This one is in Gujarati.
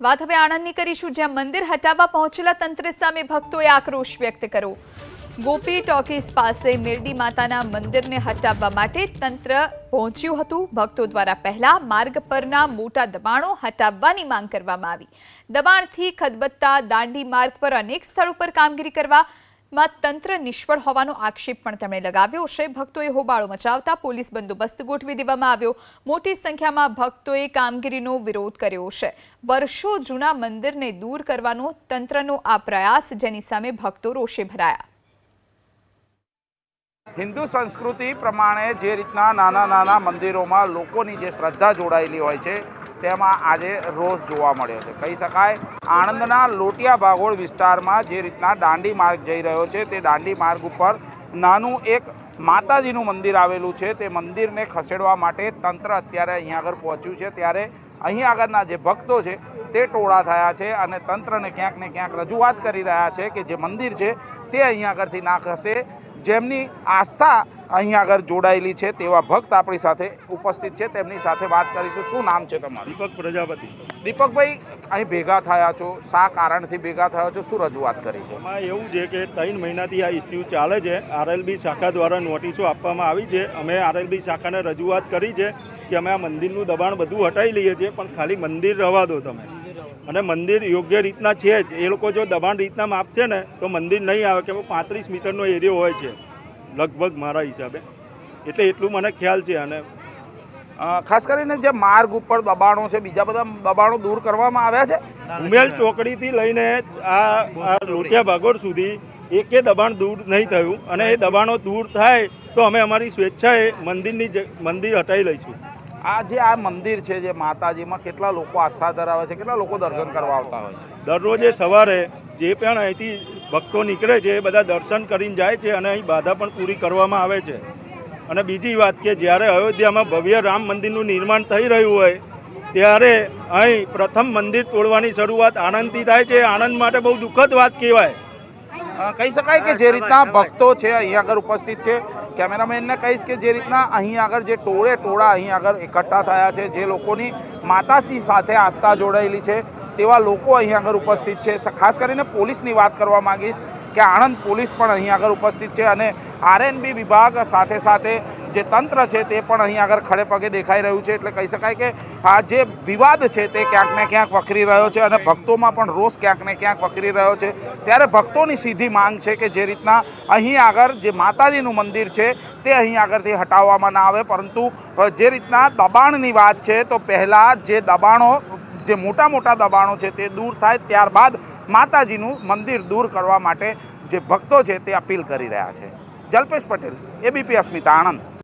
વાત હવે આણંદની કરીશું, જ્યાં મંદિર હટાવવા પહોંચેલા તંત્ર સામે ભક્તોએ આક્રોશ વ્યક્ત કર્યો. ગોપી ટોકીઝ પાસે મેરડી માતાના મંદિરને હટાવવા માટે તંત્ર પહોંચ્યું હતું. ભક્તો દ્વારા પહેલા માર્ગ પરના મોટા દબાણો હટાવવાની માંગ કરવામાં આવી. દબાણથી ખદબત્તા દાંડી માર્ગ પર અનેક સ્થળો પર કામગીરી કરવામાં તંત્ર નિષ્ફળ હોવાનો આક્ષેપ પણ તેમણે લગાવ્યો છે. ભક્તોએ હોબાળો મચાવતા પોલીસ બંદોબસ્ત ગોઠવી દેવામાં આવ્યો. મોટી સંખ્યામાં ભક્તોએ કામગીરીનો વિરોધ કર્યો છે. વર્ષો જૂના મંદિરને દૂર કરવાનો તંત્રનો આ પ્રયાસ, જેની સામે ભક્તો રોષે ભરાયા. હિન્દુ સંસ્કૃતિ પ્રમાણે જે રીતના નાના નાના મંદિરોમાં લોકોની જે શ્રદ્ધા જોડાયેલી હોય છે તેમાં આજે રોષ જોવા મળ્યો છે. કહી શકાય, આણંદના લોટિયા ભાગોળ વિસ્તારમાં જે રીતના દાંડી માર્ગ જઈ રહ્યો છે, તે દાંડી માર્ગ ઉપર નાનું એક માતાજીનું મંદિર આવેલું છે. તે મંદિરને ખસેડવા માટે તંત્ર અત્યારે અહીં આગળ પહોંચ્યું છે. ત્યારે અહીં આગળના જે ભક્તો છે, તે ટોળા થયા છે અને તંત્રને ક્યાંક ને ક્યાંક રજૂઆત કરી રહ્યા છે કે જે મંદિર છે, તે અહીં આગળથી ના ખસે. જેમની આસ્થા અહીં આગળ જોડાયેલી છે તેવા ભક્ત આપણી સાથે ઉપસ્થિત છે. તેમની સાથે વાત કરીશું. શું નામ છે તમારું? દીપક પ્રજાપતિ. દીપકભાઈ અહીં ભેગા થયા છો. શા કારણથી ભેગા થયા છો? શું રજૂઆત કરી છે? એમાં એવું છે કે ત્રણ મહિનાથી આ ઇસ્યુ ચાલે છે. આરએલબી શાખા દ્વારા નોટિસો આપવામાં આવી છે. અમે આરએલબી શાખાને રજૂઆત કરી છે કે અમે આ મંદિરનું દબાણ બધું હટાવી લઈએ છીએ પણ ખાલી મંદિર રહેવા દો તમે. અને મંદિર યોગ્ય રીતના છે જ. એ લોકો જો દબાણ રીતના માપશે ને તો મંદિર નહીં આવે કે પાંત્રીસ મીટરનો એરિયો હોય છે. લગભગ મારા હિસાબે. એટલે એટલું મને ખ્યાલ છે અને ખાસ કરીને જે માર્ગ ઉપર દબાણો છે બીજા બધા દબાણો દૂર કરવામાં આવ્યા છે? ઉમેલ ચોકડીથી લઈને આ લોટિયા ભાગોળ સુધી એકે દબાણ દૂર નહીં થયું. અને એ દબાણો દૂર થાય તો અમે અમારી સ્વેચ્છાએ મંદિરની મંદિર હટાવી લઈશું. આ જે આ મંદિર છે જે માતાજીમાં કેટલા લોકો આસ્થા ધરાવે છે કેટલા લોકો દર્શન કરવા આવતા હોય દરરોજે સવારે જે પણ અહીંથી ભક્તો નીકળે છે એ બધા દર્શન કરીને જાય છે અને અહીં બાધા પણ પૂરી કરવામાં આવે છે. અને બીજી વાત કે જ્યારે અયોધ્યામાં ભવ્ય રામ મંદિરનું નિર્માણ થઈ રહ્યું હોય ત્યારે અહીં પ્રથમ મંદિર તોડવાની શરૂઆત આનંદથી થાય છે. આનંદ માટે બહુ દુઃખદ વાત કહેવાય. કહી શકાય કે જે રીતના ભક્તો છે અહીંયા આગળ ઉપસ્થિત છે કેમેરામેનને કહીશ કે જે રીતના અહીં આગળ જે ટોળે ટોળા અહીં આગળ એકઠા થયા છે, જે લોકોની માતાશ્રી સાથે આસ્થા જોડાયેલી છે, તેવા લોકો અહીં આગળ ઉપસ્થિત છે. ખાસ કરીને પોલીસની વાત કરવા માંગીશ કે આણંદ પોલીસ પણ અહીં આગળ ઉપસ્થિત છે અને આરએનબી વિભાગ સાથે સાથે જે તંત્ર છે તે પણ અહીં આગળ ખડે પગે દેખાઈ રહ્યું છે. એટલે કહી શકાય કે આ જે વિવાદ છે તે ક્યાંક ને ક્યાંક વકરી રહ્યો છે અને ભક્તોમાં પણ રોષ ક્યાંક ને ક્યાંક વકરી રહ્યો છે. ત્યારે ભક્તોની સીધી માંગ છે કે જે રીતના અહીં આગળ જે માતાજીનું મંદિર છે તે અહીં આગળથી હટાવવામાં ના આવે. પરંતુ જે રીતના દબાણની વાત છે તો પહેલાં જે દબાણો, જે મોટા મોટા દબાણો છે તે દૂર થાય ત્યારબાદ માતાજીનું મંદિર દૂર કરવા માટે જે ભક્તો છે તે અપીલ કરી રહ્યા છે. જલ્પેશ પટેલ, એબીપી અસ્મિતા આણંદ.